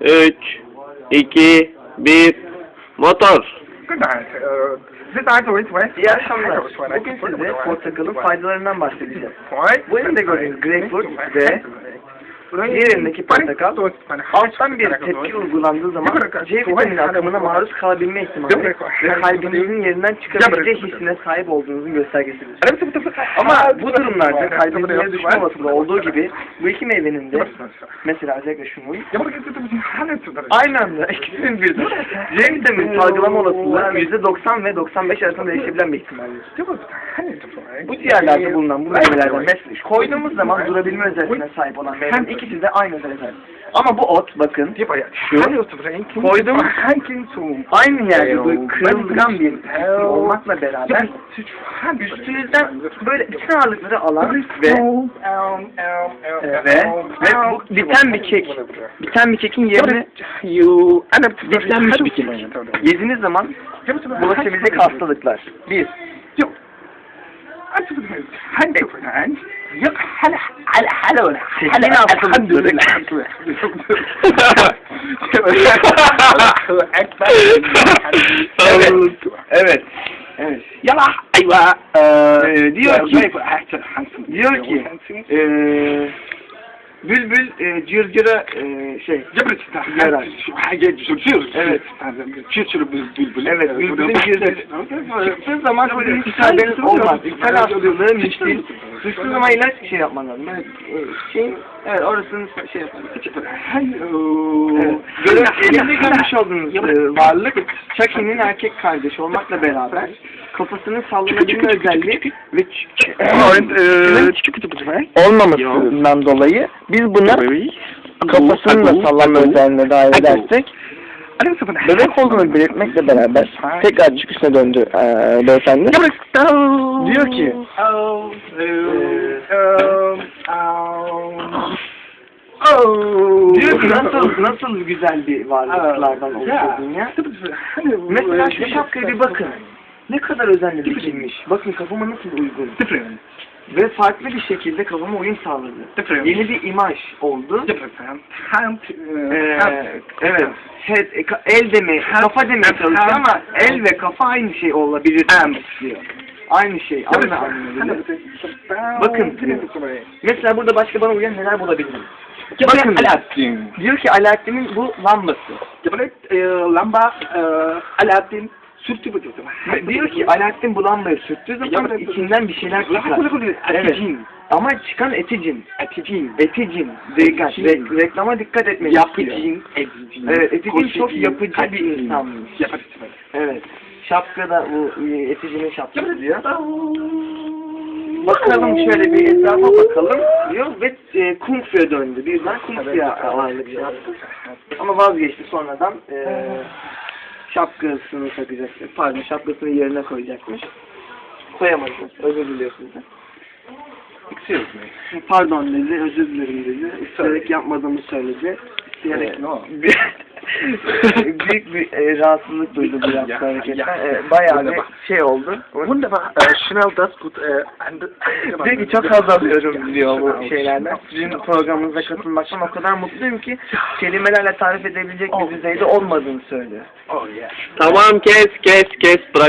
3, 2, 1, motor. Good night. Uh, do it when İyi akşamlar. Bugün size portakalın faydalarından bahsedeceğim. Bu elimde gördüğünüz greyfurt ve diğer elimdeki portakal alttan bir tepki uygulandığı zaman C vitamini akımına maruz kalabilme ihtimali ve kalbinizin yerinden çıkabileceği hissine sahip olduğunuzun göstergesidir. Ama bu durumlarda kalbinizin yere düşme olasılığı olduğu gibi bu iki meyvenin de mesela özellikle şunun aynı anda ikisinin birden. C vitamini salgılama olasılığı %90 ve 95 arasında değişebilen bir ihtimaldir. Bu diyarlarda bulunan bu meyvelerden mesela koyduğumuz zaman durabilme özelliğine sahip olan meyvenin ikisi de aynı sahip. Ama bu ot bakın şu koyduğumuz aynı yerde bu kırılgan bir tepki olmakla beraber üstünüzden böyle bütün ağırlıkları alan ve ve ve bu biten bir kek biten bir kekin yerine bitenmiş bir kek yediğiniz zaman bulaşabilecek hastalıklar. Bir, Tekniğin hastalıkları. Evet. Evet. Evet. Yala ayva. Ee, diyor ki diyor ki eee bülbül e, cırcıra e, şey yarar. Evet. Evet, bülbülün cırcırı çıktığı zaman öyle hiç haberin olmaz. İthal hastalığı müstih. Düştüğü zaman ilaç şey yapman lazım. Evet, e, şey, evet orasını şey yapman Evet. Elimde görmüş olduğunuz e, varlık. Chucky'nin erkek kardeşi olmakla beraber kafasının sallanabilme özelliği ve olmamasından dolayı biz buna kafasının da sallanma özelliğine dahil edersek bebek olduğunu belirtmekle beraber tekrar çıkışına döndü eee beyefendi. Diyor ki diyor ki nasıl nasıl güzel bir varlıklardan oluşuyor dünya. Mesela şu şapkaya bir bakın. Ne kadar özenli dikilmiş. Bakın kafama nasıl uygun. Ve farklı bir şekilde kafama uyum sağladı. Yeni bir imaj oldu. Ee, evet. Head, e, el demeye, kafa demeye çalışıyor ama el ve kafa aynı şey olabilir demek istiyor. Aynı şey, aynı anlamda. Bakın, Mesela burada başka bana uyan neler bulabilirim? Bakın, diyor ki Alaaddin'in bu lambası. lamba Alaaddin diyorsun. Ve diyor ki Alaaddin bu lambayı sürttüğü zaman içinden bir şeyler çıkar. Evet. Ama çıkan eticin. Eticin. Eticin. Dikkat. Re- reklama dikkat etmek istiyor. Evet, Eticin çok yapıcı bir insanmış. Evet. Şapkada bu e, Eticinin şapkası diyor. Bakalım şöyle bir etrafa bakalım diyor ve e, Kung Fu'ya döndü. Birden Kung Fu'ya ağırlık şey yaptı. Ama vazgeçti sonradan e, şapkasını takacaktı. Pardon şapkasını yerine koyacakmış. Koyamadı. Özür diliyor sizden. Pardon dedi, özür dilerim dedi. İsteyerek yapmadığımı söyledi. İsteyerek no. büyük bir e, rahatsızlık duydu bu yaptığı hareketten. E, bayağı bir şey oldu. Wunderbar, schnell das gut, and, Diyor ki çok haz alıyorum diyor bu şeylerden. Sizin programınıza katılmaktan o kadar mutluyum ki kelimelerle tarif edebilecek bir düzeyde olmadığını söylüyor. Oh yeah. Tamam kes kes kes bırak